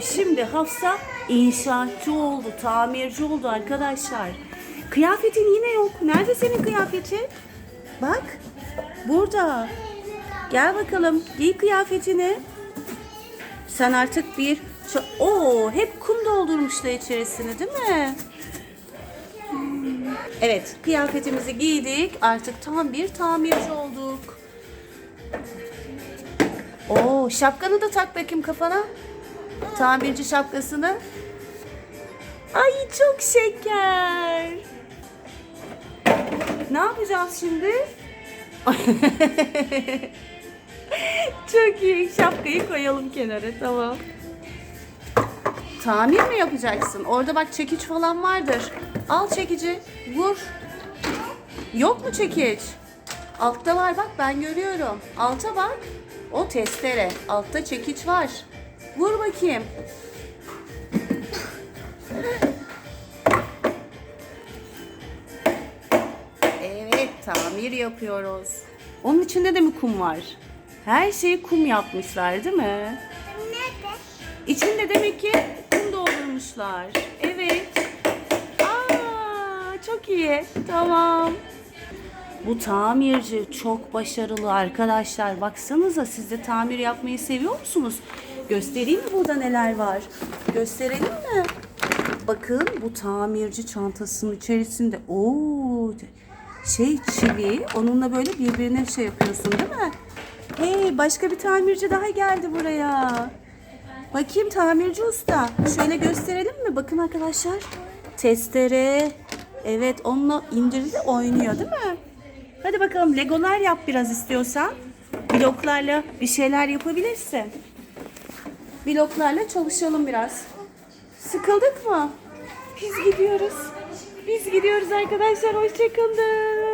Şimdi Hafsa inşaatçı oldu, tamirci oldu arkadaşlar. Kıyafetin yine yok. Nerede senin kıyafetin? Bak, burada. Gel bakalım, giy kıyafetini. Sen artık bir... Oo, hep kum doldurmuşlar içerisine değil mi? Evet, kıyafetimizi giydik. Artık tam bir tamirci olduk. Oo, şapkanı da tak bakayım kafana. Tamirci şapkasını. Ay çok şeker. Ne yapacağız şimdi? çok iyi. Şapkayı koyalım kenara. Tamam. Tamir mi yapacaksın? Orada bak çekiç falan vardır. Al çekici. Vur. Yok mu çekiç? Altta var bak ben görüyorum. Alta bak. O testere. Altta çekiç var. Vur bakayım. Evet tamir yapıyoruz. Onun içinde de mi kum var? Her şeyi kum yapmışlar değil mi? Nerede? İçinde demek ki kum doldurmuşlar. Evet. Aa, çok iyi. Tamam. Bu tamirci çok başarılı arkadaşlar. Baksanıza siz de tamir yapmayı seviyor musunuz? Göstereyim mi burada neler var? Gösterelim mi? Bakın bu tamirci çantasının içerisinde o şey çivi onunla böyle birbirine şey yapıyorsun değil mi? Hey başka bir tamirci daha geldi buraya. Bakayım tamirci usta. Şöyle gösterelim mi? Bakın arkadaşlar. Testere. Evet onunla indirdi oynuyor değil mi? Hadi bakalım legolar yap biraz istiyorsan. Bloklarla bir şeyler yapabilirsin. Bloklarla çalışalım biraz. Sıkıldık mı? Biz gidiyoruz. Biz gidiyoruz arkadaşlar. Hoşçakalın.